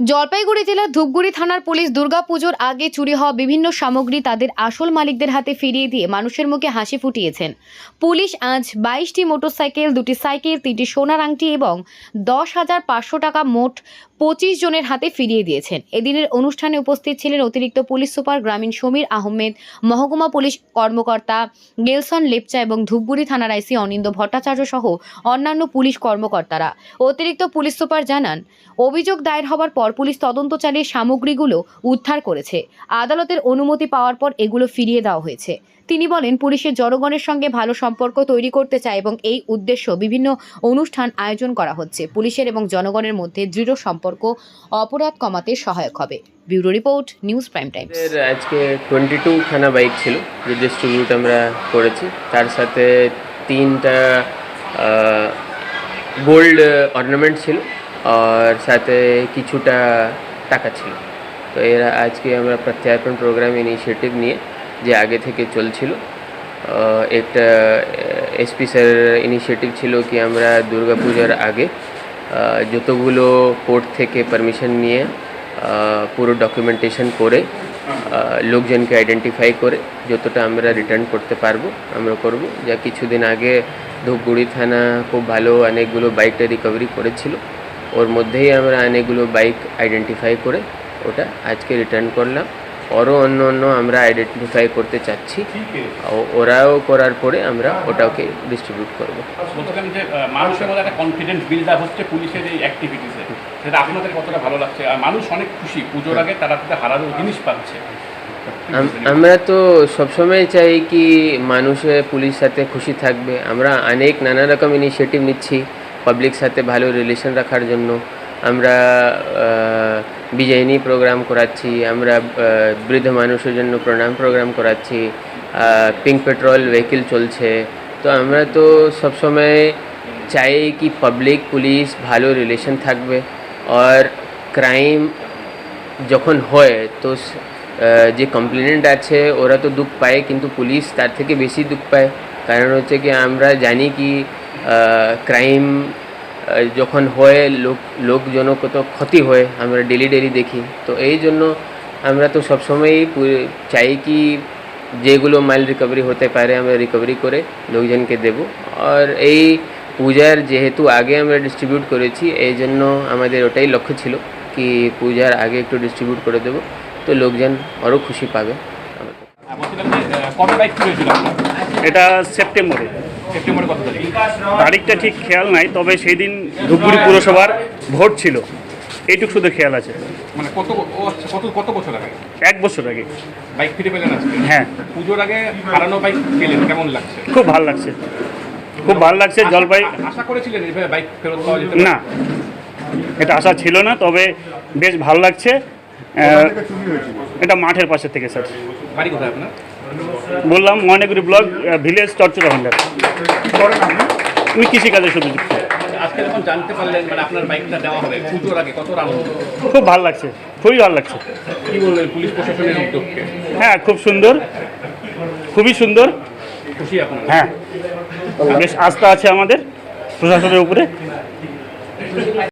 জলপাইগুড়ি জেলার ধূপগুড়ি থানার পুলিশ দুর্গাপুজোর আগে চুরি হওয়া বিভিন্ন সামগ্রী তাদের আসল মালিকদের হাতে ফিরিয়ে দিয়ে মানুষের মুখে হাসি ফুটিয়েছেন। পুলিশ আজ বাইশটি মোটরসাইকেল, দুটি সাইকেল, তিনটি সোনার আংটি এবং দশ হাজার পাঁচশো টাকা মোট পঁচিশ জনের হাতে ফিরিয়ে দিয়েছেন। এদিনের অনুষ্ঠানে উপস্থিত ছিলেন অতিরিক্ত পুলিশ সুপার গ্রামীণ সমীর আহমেদ, মহকুমা পুলিশ কর্মকর্তা গেলসন লেপচা এবং ধূপগুড়ি থানার আইসি অনিন্দ ভট্টাচার্য সহ অন্যান্য পুলিশ কর্মকর্তারা। অতিরিক্ত পুলিশ সুপার জানান, অভিযোগ দায়ের হওয়ার পর পুলিশ তদন্ত চালিয়ে সামগ্রীগুলো উদ্ধার করেছে। আদালতের অনুমতি পাওয়ার পর এগুলো ফিরিয়ে দেওয়া হয়েছে। তিনি বলেন, পুলিশের জনগণের সঙ্গে ভালো সম্পর্ক তৈরি করতে চায় এবং এই উদ্দেশ্য বিভিন্ন অনুষ্ঠান আয়োজন করা হচ্ছে। পুলিশের এবং জনগণের মধ্যে দৃঢ় সম্পর্ক অপরাধ কমাতে সহায়ক হবে। Bureau report, news prime time আজকে টোয়েন্টি টু খানা বাইক ছিল, যে ডিস্ট্রিবিউট আমরা করেছি। তার সাথে তিনটা গোল্ড অর্নামেন্ট ছিল। আর সাথে কিছুটা টাকা ছিল তো এরা আজকে আমরা প্রত্যার্পণ প্রোগ্রাম ইনিশিয়েটিভ নিয়ে যে আগে থেকে চলছিল একটা এসপি স্যার ইনিশিয়েটিভ ছিল কি আমরা দুর্গাপূজার আগে যতগুলো কোর্ট থেকে পারমিশন নিয়ে পুরো ডকুমেন্টেশন করে লোকজনকে আইডেন্টিফাই করে যতটা আমরা রিটার্ন করতে পারব আমরা করব যা কিছুদিন আগে ধূপগুড়ি থানা খুব ভালো অনেকগুলো বাইকটা রিকভারি করেছিল ওর মধ্যেই আমরা অনেকগুলো বাইক আইডেন্টিফাই করে ওটা আজকে রিটার্ন করলাম। আরও অন্য অন্য আমরা আইডেন্টিফাই করতে চাচ্ছি। ওরাও করার পরে আমরা ওটাকে ডিস্ট্রিবিউট করব। বলছিলাম যে আহ, মানুষের মধ্যে একটা কনফিডেন্স বিল্ড আপ হচ্ছে পুলিশের এই অ্যাক্টিভিটিসে সেটা আপনাদের কতটা ভালো লাগছে? আর মানুষ অনেক খুশি। পুজোর আগে তারা একটা হারানো জিনিস পাচ্ছে। আমরা তো সবসময় চাই কি মানুষে পুলিশ সাথে খুশি থাকবে। আমরা অনেক নানা রকম ইনিশিয়েটিভ নিচ্ছি। পাবলিক সাথে ভালো রিলেশন রাখার জন্য আমরা বিজয়িনী প্রোগ্রাম করাচ্ছি, আমরা বৃদ্ধ মানুষের জন্য প্রণাম প্রোগ্রাম করাচ্ছি পিঙ্ক পেট্রোল ভেহিকেল চলছে। তো আমরা তো সবসময় চাই কি পাবলিক পুলিশ ভালো রিলেশন থাকবে। আর ক্রাইম যখন হয়, তো যে কমপ্লেনেন্ট আছে, ওরা তো দুঃখ পায়, কিন্তু পুলিশ তার থেকে বেশি দুঃখ পায়। কারণ হচ্ছে কি, আমরা জানি কি ক্রাইম যখন হয় লোক লোকজন কত ক্ষতি হয় আমরা ডেলি ডেলি দেখি। তো এই জন্য আমরা তো সবসময়ই চাই কি যেগুলো মাল রিকভারি হতে পারে আমরা রিকভারি করে লোকজনকে দেব। আর এই পূজার যেহেতু আগে আমরা ডিস্ট্রিবিউট করেছি এই জন্য আমাদের ওটাই লক্ষ্য ছিল কি পূজার আগে একটু ডিস্ট্রিবিউট করে দেবো তো লোকজন আরও খুশি পাবে। এটা সেপ্টেম্বরে। সেপ্টেম্বরে কত তারিখ? তারিখটা ঠিক খেয়াল নাই তবে সেই দিন ধূপগুড়ি পুরসভার ভোট ছিল। এইটুকু শুধু খেয়াল আছে। মানে কত কত কত বছর আগে? এক বছর আগে। বাইক ফিরে পেলেন আজকে? হ্যাঁ। পুজোর আগে হারানো বাইক পেলেন কেমন লাগছে? খুব ভালো লাগছে। খুব ভালো লাগছে জলপাই আশা- আশা করেছিলেন বাইক ফেরত পাওয়া যেতে না। এটা আশা ছিল না তবে বেশ ভালো লাগছে। এটা মাঠের পাশে থেকে স্যার। বাড়ি কোথায় আপনার? বললাম ময়নাগুড়ি ব্লক ভিলেজ চরচুরা ভান্ডার। আমি কৃষিকাজে শুধু যুক্ত। মানে খুব ভালো লাগছে খুবই ভালো লাগছে। হ্যাঁ খুব সুন্দর খুবই সুন্দর। হ্যাঁ বেশ আস্থা আছে আমাদের প্রশাসনের উপরে।